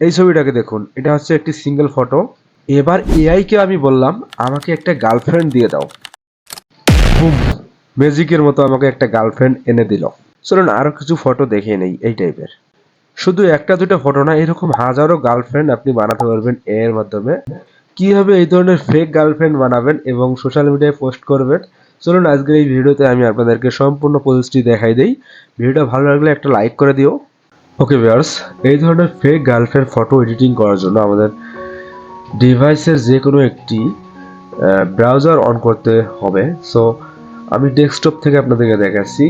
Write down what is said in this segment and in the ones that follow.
এই ছবিটাকে দেখুন, এটা হচ্ছে একটি সিঙ্গেল ফটো এবার এআইকে আমি বললাম, আমাকে একটা গার্লফ্রেন্ড দিয়ে দাও। ম্যাজিকের মতো আমাকে একটা গার্লফ্রেন্ড এনে দিল। চলুন আরও কিছু ফটো দেখে নেই এই টাইপের শুধু একটা দুটো ফটো না, এরকম হাজারো গার্লফ্রেন্ড আপনি বানাতে পারবেন এর মাধ্যমে। কীভাবে এই ধরনের ফেক গার্লফ্রেন্ড বানাবেন এবং সোশ্যাল মিডিয়ায় পোস্ট করবেন, চলুন আজকের এই ভিডিওতে আমি আপনাদেরকে সম্পূর্ণ প্রসেসটি দেখাই দেই। ভিডিওটা ভালো লাগলে একটা লাইক করে দিও। ওকে ভিউয়ার্স এই ধরনের ফেক গার্লফ্রেন্ড ফটো এডিটিং করার জন্য আমাদের ডিভাইসের যে কোনো একটি ব্রাউজার অন করতে হবে। সো আমি ডেস্কটপ থেকে আপনাদেরকে দেখাচ্ছি।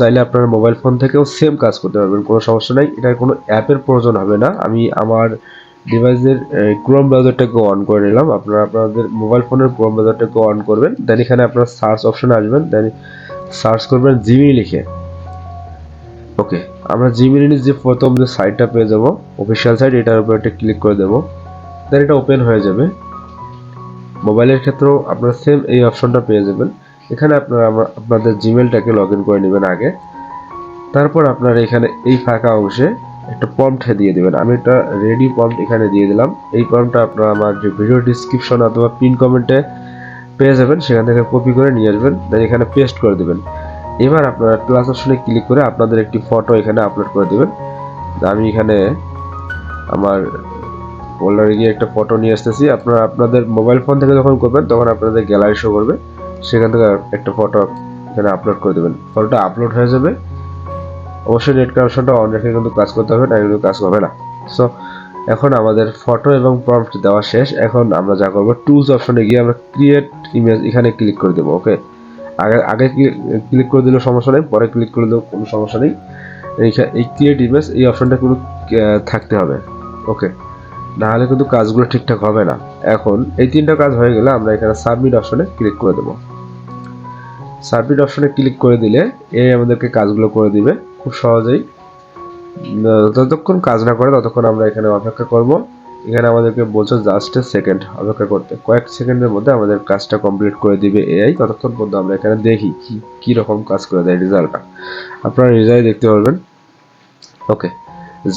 চাইলে আপনার মোবাইল ফোন থেকেও সেম কাজ করতে পারবেন, কোনো সমস্যা নাই। এটার কোনো অ্যাপের প্রয়োজন হবে না। আমি আমার ডিভাইসের ক্রোম ব্রাউজারটাকে অন করে নিলাম। আপনারা আপনাদের মোবাইল ফোনের ক্রোম ব্রাউজারটাকে অন করবেন। দেন এখানে আপনার সার্চ অপশনে আসবেন। দেন সার্চ করবেন জিমিনি লিখে। ওকে আমরা জিমিনির যে প্রথম যে সাইটটা পেয়ে যাব অফিসিয়াল সাইট এটার উপর একটা ক্লিক করে দেবো। দেন এটা ওপেন হয়ে যাবে। মোবাইলের ক্ষেত্রেও আপনারা সেম এই অপশনটা পেয়ে যাবেন। এখানে আপনারা আপনাদের জিমেলটাকে লগ ইন করে নেবেন আগে। তারপর আপনারা এখানে এই ফাঁকা অংশে একটা প্রম্পট দিয়ে দেবেন। আমি একটা রেডি প্রম্পট এখানে দিয়ে দিলাম। এই পম্পটা আপনারা আমার যে ভিডিও ডিসক্রিপশন অথবা পিন কমেন্টে পেয়ে যাবেন। সেখান থেকে কপি করে নিয়ে আসবেন। দেন এখানে পেস্ট করে দেবেন। এবার আপনারা প্লাস অপশনে ক্লিক করে আপনাদের একটি ফটো এখানে আপলোড করে দেবেন। আমি এখানে আমার ফোল্ডারে গিয়ে একটা ফটো নিয়ে আসতেছি। আপনারা আপনাদের মোবাইল ফোন থেকে যখন করবেন, তখন আপনাদের গ্যালারি শো করবে। সেখান থেকে একটা ফটো এখানে আপলোড করে দেবেন। ফটোটা আপলোড হয়ে যাবে। অবশ্যই নেট কানেকশনটা অন রেখে কিন্তু কাজ করতে হবে, না কিন্তু কাজ হবে না। সো এখন আমাদের ফটো এবং প্রম্পট দেওয়া শেষ। এখন আমরা যা করব টুলস অপশনে গিয়ে আমরা ক্রিয়েট ইমেজ এখানে ক্লিক করে দেবো ওকে আগে আগে ক্লিক করে দিলেও সমস্যা নেই, পরে ক্লিক করে দিলেও কোনো সমস্যা নেই। এই ক্রিয়েট ইমেজ এই অপশনটা কিন্তু থাকতে হবে। ওকে নাহলে কিন্তু কাজগুলো ঠিকঠাক হবে না। এখন এই তিনটা কাজ হয়ে গেলে আমরা এখানে সাবমিট অপশনে ক্লিক করে দেবো। সাবমিট অপশনে ক্লিক করে দিলে এই আমাদেরকে কাজগুলো করে দিবে খুব সহজেই। যতক্ষণ কাজ না করে ততক্ষণ আমরা এখানে অপেক্ষা করব। এখানে আমাদেরকে বলছে জাস্ট এ সেকেন্ড অপেক্ষা করতে। কয়েক সেকেন্ডের মধ্যে আমাদের কাজটা কমপ্লিট করে দিবে এআই ততক্ষণ পর্যন্ত আমরা এখানে দেখি কি কি রকম কাজ করে দেয় রেজাল্টটা আপনারা রেজাল্ট দেখতে পারবেন। ওকে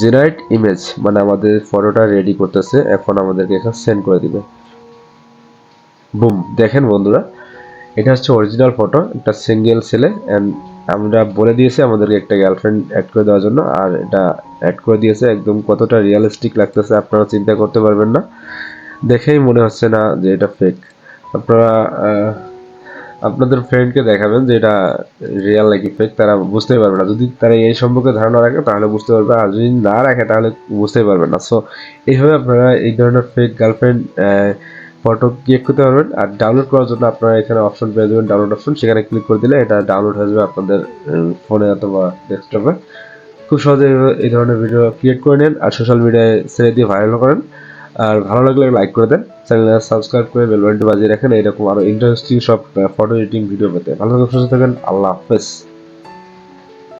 জেনারেট ইমেজ মানে আমাদের ফটোটা রেডি করতেছে। এখন আমাদেরকে এখানে সেন্ড করে দিবে। বুম দেখেন বন্ধুরা, এটা হচ্ছে অরিজিনাল ফটো একটা সিঙ্গেল ছেলে অ্যান্ড আমরা বলে দিয়েছি আমাদেরকে একটা গার্লফ্রেন্ড অ্যাড করে দেওয়ার জন্য, আর এটা অ্যাড করে দিয়েছে একদম কতটা রিয়েলিস্টিক লাগতেছে আপনারা চিন্তা করতে পারবেন না। দেখেই মনে হচ্ছে না যে এটা ফেক আপনারা আপনাদের ফ্রেন্ডকে দেখাবেন যে এটা রিয়েল নাকি ফেক তারা বুঝতেই পারবে না। যদি তারা এই সম্পর্কে ধারণা রাখে, তাহলে বুঝতে পারবে, আর যদি না রাখে, তাহলে বুঝতেই পারবে না। সো এইভাবে আপনারা এই ধরনের ফেক গার্লফ্রেন্ড ফটো ক্রিয়েট করতে পারবেন আর ডাউনলোড করার জন্য আপনারা এখানে অপশন পেয়ে যাবেন ডাউনলোড অপশন সেখানে ক্লিক করে দিলে এটা ডাউনলোড হয়ে যাবে আপনাদের ফোনে অথবা ডেস্কটপে খুব সহজে এই- ধরনের ভিডিও ক্রিয়েট করে নেন আর সোশ্যাল মিডিয়ায় ছেড়ে দিয়ে ভাইরাল করেন। আর ভালো লাগলে লাইক করে দেন। চ্যানেলে সাবস্ক্রাইব করে বেল বাজিয়ে রাখেন। এরকম আরও ইন্টারেস্টিং সব ফটো এডিটিং ভিডিও পেতে। ভালো সুস্থ থাকেন। আল্লাহ হাফেজ।